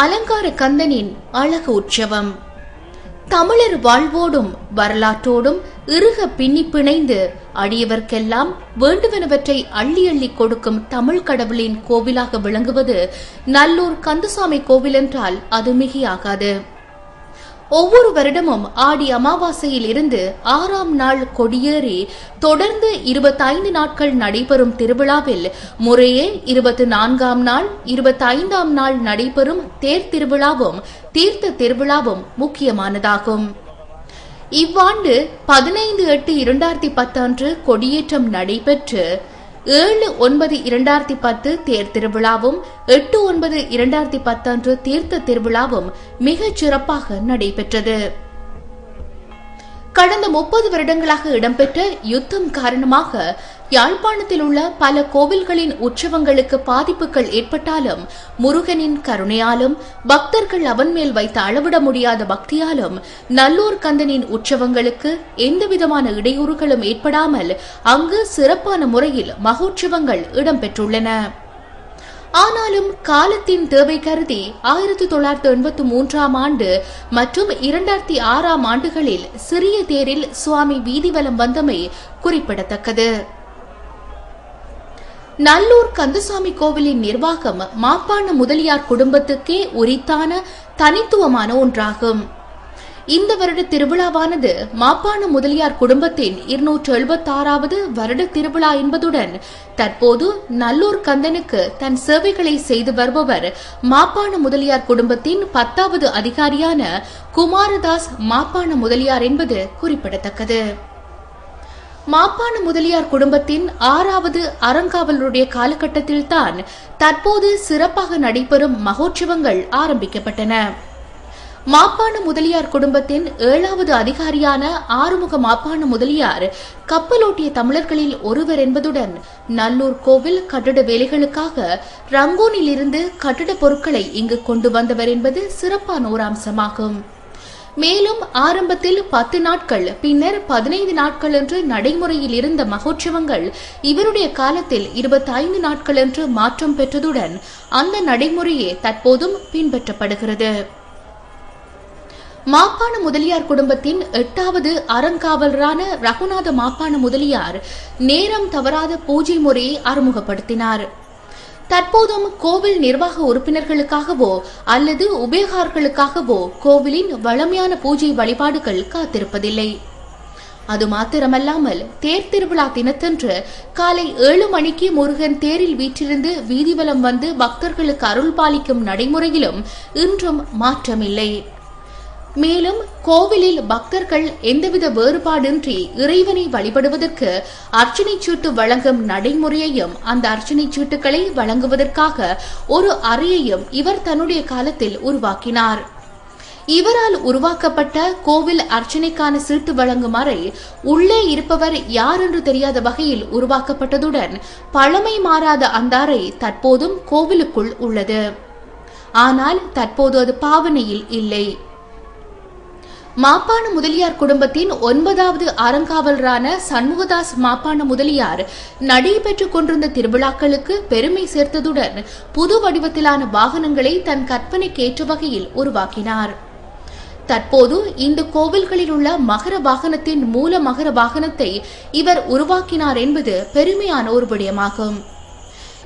அலங்கார கந்தனின் அழகு உற்சவம். தமிழர் வாழ்வோடும் வரலாற்றோடும் இறுக பின்னி பிணைந்து அடியவர்க்கெல்லாம் வேண்டுவனவற்றை அள்ளி அள்ளி கொடுக்கும் தமிழ் கடவுளின் கோவிலாக விளங்குவது நல்லூர் கந்தசாமி கோவில் என்றால் அது மிகையாகாது. ஒவ்வொரு வருடமும் ஆடி அமாவாசையில் இருந்து ஆறாம் நாள் கொடியேறி தொடர்ந்து இருபத்தைந்து நாட்கள் நடைபெறும் திருவிழாவில் முறையே இருபத்தி நான்காம் நாள் இருபத்தைந்தாம் நாள் நடைபெறும் தேர் திருவிழாவும் தீர்த்த திருவிழாவும் முக்கியமானதாகும். இவ்வாண்டு பதினைந்து எட்டு இரண்டாயிரத்தி பத்து அன்று கொடியேற்றம் நடைபெற்று ஏழு ஒன்பது இரண்டாயிரத்தி பத்து தேர் திருவிழாவும் எட்டு ஒன்பது இரண்டாயிரத்தி பத்து அன்று தீர்த்த திருவிழாவும் மிகச் சிறப்பாக நடைபெற்றது. கடந்த முப்பது வருடங்களாக இடம்பெற்ற யுத்தம் காரணமாக யாழ்ப்பாணத்தில் உள்ள பல கோவில்களின் உற்சவங்களுக்கு பாதிப்புகள் ஏற்பட்டாலும் முருகனின் கருணையாலும் பக்தர்கள் அவன் மேல் வைத்த அளவிட முடியாத பக்தியாலும் நல்லூர் கந்தனின் உற்சவங்களுக்கு எந்தவிதமான இடையூறுகளும் ஏற்படாமல் அங்கு சிறப்பான முறையில் மகோற்சவங்கள் இடம்பெற்றுள்ளன. ஆனாலும் காலத்தின் தேவை கருதி ஆயிரத்தி தொள்ளாயிரத்தி எண்பத்தி மூன்றாம் ஆண்டு மற்றும் இரண்டாயிரத்தி ஆறாம் ஆண்டுகளில் சிறிய தேரில் சுவாமி வீதிவலம் வந்தமை குறிப்பிடத்தக்கது. நல்லூர் கந்தசாமி கோவிலின் நிர்வாகம் மாப்பாண முதலியார் குடும்பத்துக்கே உரித்தான தனித்துவமான ஒன்றாகும். இந்த வருட திருவிழாவானது மாப்பாண முதலியார் குடும்பத்தின் இருநூற்று எழுபத்தாறாவது வருட திருவிழா என்பதுடன் தற்போது நல்லூர் கந்தனுக்கு தன் சேவைகளை செய்து வருபவர் மாப்பாண முதலியார் குடும்பத்தின் பத்தாவது அதிகாரியான குமாரதாஸ் மாப்பாண முதலியார் என்பது குறிப்பிடத்தக்கது. மாப்பாண முதலியார் குடும்பத்தின் ஆறாவது அறங்காவலருடைய காலகட்டத்தில்தான் தற்போது சிறப்பாக நடைபெறும் மகோற்சவங்கள் ஆரம்பிக்கப்பட்டன. மாப்பாண முதலியார் குடும்பத்தின் ஏழாவது அதிகாரியான ஆறுமுக மாப்பாண முதலியார் கப்பலோட்டிய தமிழர்களில் ஒருவர் என்பதுடன் நல்லூர் கோவில் கட்டட வேலைகளுக்காக ரங்கூனிலிருந்து கட்டிட பொருட்களை இங்கு கொண்டு வந்தவர் என்பது சிறப்பான ஒரு அம்சமாகும். மேலும் ஆரம்பத்தில் பத்து நாட்கள் பின்னர் பதினைந்து நாட்கள் என்று நடைமுறையில் இருந்த மகோற்சவங்கள் இவருடைய காலத்தில் இருபத்தி ஐந்து நாட்கள் என்று மாற்றம் பெற்றதுடன் அந்த நடைமுறையே தற்போதும் பின்பற்றப்படுகிறது. மாப்பாண முதலியார் குடும்பத்தின் எட்டாவது அறங்காவலரான ரகுநாத மாப்பாண முதலியார் நேரம் தவறாத பூஜை முறையை அறிமுகப்படுத்தினார். தற்போதும் கோவில் நிர்வாக உறுப்பினர்களுக்காகவோ அல்லது உபயோகார்களுக்காகவோ கோவிலின் வளமையான பூஜை வழிபாடுகள் காத்திருப்பதில்லை. அது மாத்திரமல்லாமல் தேர் திருவிழா தினத்தன்று காலை ஏழு மணிக்கு முருகன் தேரில் வீற்றிருந்து வீதிவலம் வந்து பக்தர்களுக்கு அருள் பாலிக்கும் நடைமுறையிலும் இன்றும் மாற்றமில்லை. மேலும் கோவிலில் பக்தர்கள் எந்தவித வேறுபாடின்றி இறைவனை வழிபடுவதற்கு அர்ச்சனை சீட்டு வழங்கும் நடைமுறையையும் அந்த அர்ச்சனை சீட்டுகளை வழங்குவதற்காக ஒரு அறையையும் இவர் தன்னுடைய காலத்தில் உருவாக்கினார். இவரால் உருவாக்கப்பட்ட கோவில் அர்ச்சனைக்கான சீட்டு வழங்கும் அறை உள்ளே இருப்பவர் யார் என்று தெரியாத வகையில் உருவாக்கப்பட்டதுடன் பழமை மாறாத அந்த அறை தற்போதும் கோவிலுக்குள் உள்ளது. ஆனால் தற்போது அது பாவனையில் இல்லை. மாப்பாண முதலியார் குடும்பத்தின் ஒன்பதாவது அறங்காவலரான சண்முகதாஸ் மாப்பாண முதலியார் நடைபெற்றுக் கொண்டிருந்த திருவிழாக்களுக்கு பெருமை சேர்த்ததுடன் புது வடிவத்திலான வாகனங்களை தன் கற்பனைக்கேற்ற வகையில் உருவாக்கினார். தற்போது இந்த கோவில்களில் உள்ள மகர வாகனத்தின் மூல மகர வாகனத்தை இவர் உருவாக்கினார் என்பது பெருமையான ஒரு விடயமாகும்.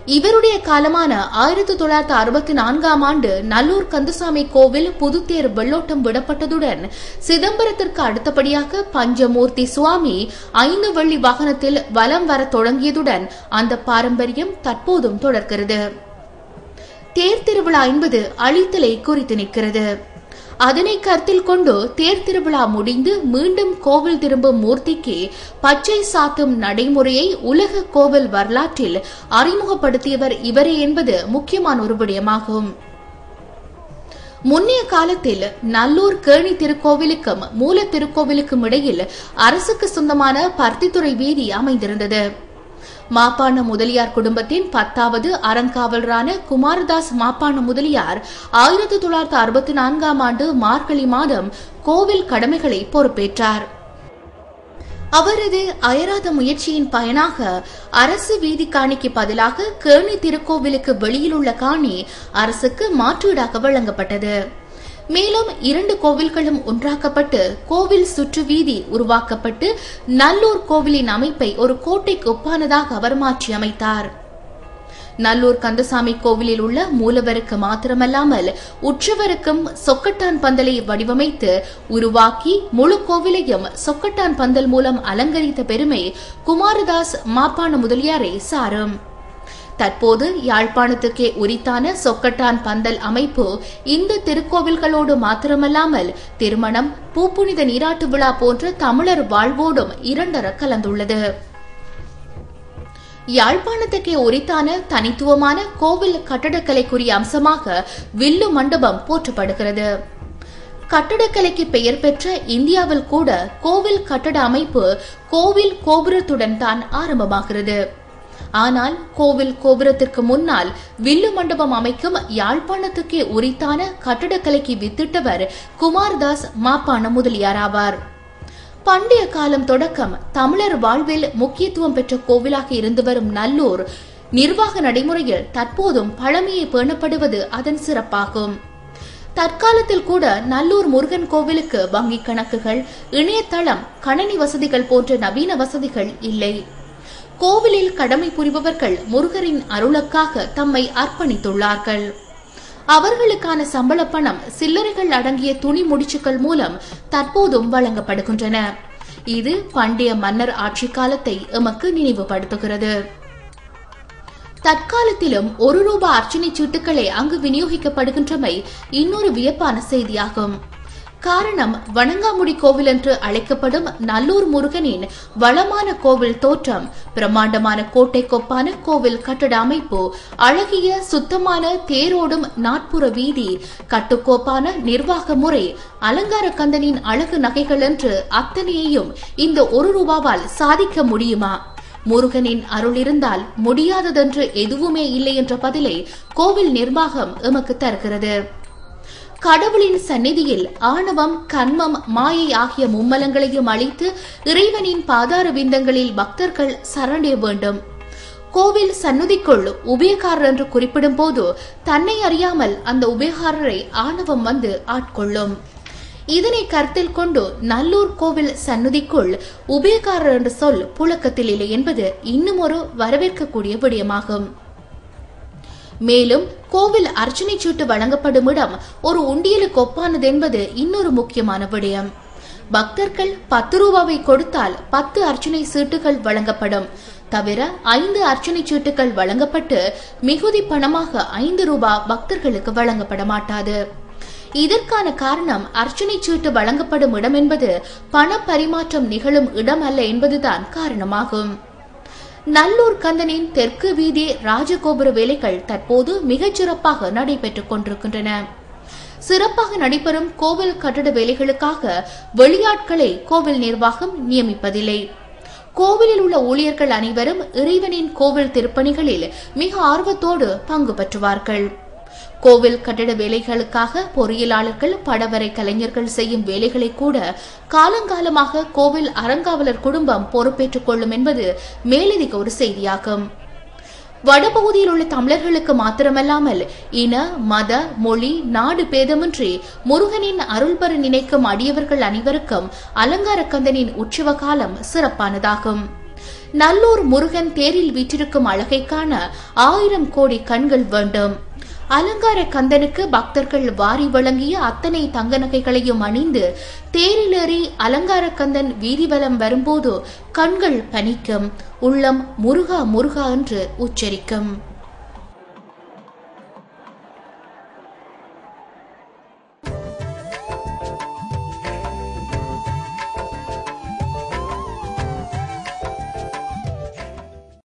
இவருடைய காலமான ஆயிரத்தி தொள்ளாயிரத்தி அறுபத்தி நான்காம் ஆண்டு நல்லூர் கந்தசாமி கோவில் புதுத்தேர் வெள்ளோட்டம் விடப்பட்டதுடன் சிதம்பரத்திற்கு அடுத்தபடியாக பஞ்சமூர்த்தி சுவாமி ஐந்து வெள்ளி வாகனத்தில் வலம் வர தொடங்கியதுடன் அந்த பாரம்பரியம் தற்போதும் தொடர்கிறது. தேர் திருவிழா என்பது அழித்தலை குறித்து நிற்கிறது. அதனை கருத்தில் கொண்டு தேர் திருவிழா முடிந்து மீண்டும் கோவில் திரும்பும் மூர்த்திக்கு பச்சை சாத்தும் நடைமுறையை உலக கோவில் வரலாற்றில் அறிமுகப்படுத்தியவர் இவரே என்பது முக்கியமான ஒரு விடயமாகும். முன்னைய காலத்தில் நல்லூர் கேணி திருக்கோவிலுக்கும் மூல திருக்கோவிலுக்கும் இடையில் அரசுக்கு சொந்தமான பருத்தித்துறை வீதி அமைந்திருந்தது. மாப்பாண முதலியார் குடும்பத்தின் பத்தாவது அறங்காவலரான குமாரதாஸ் மாப்பாண முதலியார் ஆயிரத்தி தொள்ளாயிரத்தி அறுபத்தி நான்காம் ஆண்டு மார்கழி மாதம் கோவில் கடமைகளை பொறுப்பேற்றார். அவரது அயராத முயற்சியின் பயனாக அரசு வீதி காணிக்கு பதிலாக கேணி திருக்கோவிலுக்கு வெளியில் உள்ள காணி அரசுக்கு மாற்றீடாக வழங்கப்பட்டது. மேலும் இரண்டு கோவில்களும் ஒன்றாக்கப்பட்டு கோவில் சுற்று வீதி உருவாக்கப்பட்டு நல்லூர் கோவிலின் அமைப்பை ஒரு கோட்டைக்கு ஒப்பானதாக அவர் மாற்றி அமைத்தார். நல்லூர் கந்தசாமி கோவிலில் உள்ள மூலவருக்கு மாத்திரமல்லாமல் உற்றவருக்கும் சொக்கட்டான் பந்தலை வடிவமைத்து உருவாக்கி முழு கோவிலையும் சொக்கட்டான் பந்தல் மூலம் அலங்கரித்த பெருமை குமாரதாஸ் மாப்பான முதலியாரை சாரும். தற்போது யாழ்ப்பாணத்துக்கே உரித்தான சொக்கட்டான் பந்தல் அமைப்பு இந்த திருக்கோவில்களோடு மாத்திரமல்லாமல் திருமணம் பூப்புனித நீராட்டு விழா போன்ற தமிழர் வாழ்வோடும் இரண்டர கலந்துள்ளது. யாழ்ப்பாணத்துக்கே உரித்தான தனித்துவமான கோவில் கட்டடக்கலைக்குரிய அம்சமாக வில்லு மண்டபம் போற்றப்படுகிறது. கட்டடக்கலைக்கு பெயர் பெற்ற இந்தியாவில் கூட கோவில் கட்டட அமைப்பு கோவில் கோபுரத்துடன் தான் ஆரம்பமாகிறது. ஆனால் கோவில் கோபுரத்திற்கு முன்னால் வில்லு மண்டபம் அமைக்கும் யாழ்ப்பாணத்துக்கே உரித்தான கட்டடக்கலைக்கு வித்திட்டவர் குமார்தாஸ் மாப்பான முதலியார் ஆவார். பண்டைய காலம் தொடக்கம் தமிழர் வாழ்வில் முக்கியத்துவம் பெற்ற கோவிலாக இருந்து வரும் நல்லூர் நிர்வாக நடைமுறையில் தற்போதும் பழமையை பேணப்படுவது அதன் சிறப்பாகும். தற்காலத்தில் கூட நல்லூர் முருகன் கோவிலுக்கு வங்கிக் கணக்குகள் இணையதளம் கணனி வசதிகள் போன்ற நவீன வசதிகள் இல்லை. கோவிலில் கடமை புரிபவர்கள் முருகரின் அருளுக்காக தம்மை அர்ப்பணித்துள்ளார்கள். அவர்களுக்கான சம்பள பணம் சில்லறைகள் அடங்கிய துணி முடிச்சுக்கள் மூலம் தற்போதும் வழங்கப்படுகின்றன. இது பண்டைய மன்னர் ஆட்சி காலத்தை எமக்கு நினைவுபடுத்துகிறது. தற்காலத்திலும் ஒரு ரூபாய் அர்ச்சனை சீட்டுகளே அங்கு விநியோகிக்கப்படுகின்றமை இன்னொரு வியப்பான செய்தியாகும். காரணம் வணங்காமுடி கோவில் என்று அழைக்கப்படும் நல்லூர் முருகனின் வளமான கோவில் தோற்றம். பிரம்மாண்டமான கோட்டை கொப்பான கோவில் கட்டட அமைப்பு அழகிய சுத்தமான தேரோடும் நாட்புற வீதி கட்டுக்கோப்பான நிர்வாக முறை அலங்கார கந்தனின் அழகு நகைகள் என்று அத்தனையையும் இந்த ஒரு ரூபாவால் சாதிக்க முடியுமா? முருகனின் அருள் இருந்தால் முடியாததென்று எதுவுமே இல்லை என்ற பதிலை கோவில் நிர்வாகம் எமக்கு தருகிறது. கடவுளின் சந்நிதியில் ஆணவம் கண்மம் மாயை ஆகிய மும்மலங்களையும் அழித்து இறைவனின் பாதார விந்தங்களில் பக்தர்கள் சரணிய வேண்டும். கோவில் சந்நிதிக்குள் உபயகாரர் என்று குறிப்பிடும் போது தன்னை அறியாமல் அந்த உபயகாரரை ஆணவம் வந்து ஆட்கொள்ளும். இதனை கருத்தில் கொண்டு நல்லூர் கோவில் சந்நிதிக்குள் உபயகாரர் என்ற சொல் புழக்கத்தில் இல்லை என்பது இன்னும் ஒரு வரவேற்கக்கூடிய விடயமாகும். மேலும் கோவில் அர்ச்சனை சீட்டு வழங்கப்படும் இடம் ஒரு உண்டியலுக்கு ஒப்பானது என்பது இன்னொரு முக்கியமான விடயம். பக்தர்கள் பத்து ரூபாவை கொடுத்தால் பத்து அர்ச்சனை சீட்டுகள் வழங்கப்படும். தவிர ஐந்து அர்ச்சனை சீட்டுகள் வழங்கப்பட்டு மிகுதி பணமாக ஐந்து ரூபாய் பக்தர்களுக்கு வழங்கப்பட மாட்டாது. இதற்கான காரணம் அர்ச்சனை சீட்டு வழங்கப்படும் இடம் என்பது பண பரிமாற்றம் நிகழும் இடம் அல்ல என்பதுதான் காரணமாகும். நல்லூர் கந்தனின் தெற்கு வீதி ராஜகோபுர வேலைகள் தற்போது மிகச் சிறப்பாக நடைபெற்றுக் கொண்டிருக்கின்றன. சிறப்பாக நடைபெறும் கோவில் கட்டட வேலைகளுக்காக வெளியாட்களை கோவில் நிர்வாகம் நியமிப்பதில்லை. கோவிலில் உள்ள ஊழியர்கள் அனைவரும் இறைவனின் கோவில் திருப்பணிகளில் மிக ஆர்வத்தோடு பங்கு பெற்றுவார்கள். கோவில் கட்டட வேலைகளுக்காக பொறியியலாளர்கள் படவரை கலைஞர்கள் செய்யும் வேலைகளை கூட காலங்காலமாக கோவில் அறங்காவலர் குடும்பம் பொறுப்பேற்றுக் கொள்ளும் என்பது மேலதிக ஒரு செய்தியாகும். வடபகுதியில் உள்ள தமிழர்களுக்கு மாத்திரமல்லாமல் இன மத மொழி நாடு பேதமின்றி முருகனின் அருள் பெற நினைக்கும் அடியவர்கள் அனைவருக்கும் அலங்கார கந்தனின் உற்சவ காலம் சிறப்பானதாகும். நல்லூர் முருகன் தேரில் வீற்றிருக்கும் அழகை காண ஆயிரம் கோடி கண்கள் வேண்டும். அலங்கார கந்தனுக்கு பக்தர்கள் வாரி வழங்கிய அத்தனை தங்க நகைகளையும் அணிந்து தேரிலேறி அலங்கார கந்தன் வீதிவலம் வரும்போது கண்கள் பனிக்கும் உள்ளம் முருகா முருகா என்று உச்சரிக்கும்.